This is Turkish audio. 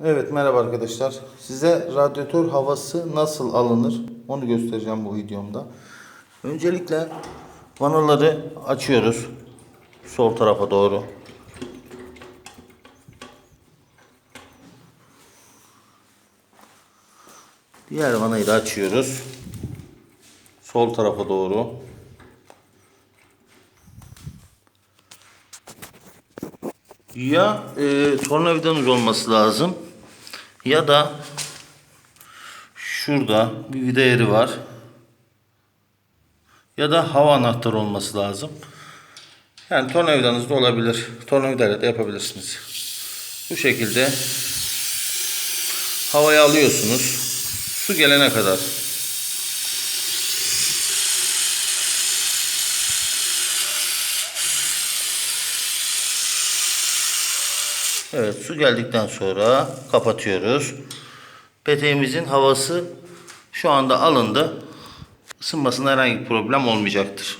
Evet merhaba arkadaşlar. Size radyatör havası nasıl alınır onu göstereceğim bu videomda. Öncelikle vanaları açıyoruz. Sol tarafa doğru. Diğer vanayı da açıyoruz. Sol tarafa doğru. Ya e, tornavidanız olması lazım ya da şurada bir vida yeri var. Ya da hava anahtarı olması lazım. Yani tornavidanız da olabilir. Tornavidayla da yapabilirsiniz. Bu şekilde havayı alıyorsunuz. Su gelene kadar. Evet su geldikten sonra kapatıyoruz. Peteğimizin havası şu anda alındı. Isınmasında herhangi bir problem olmayacaktır.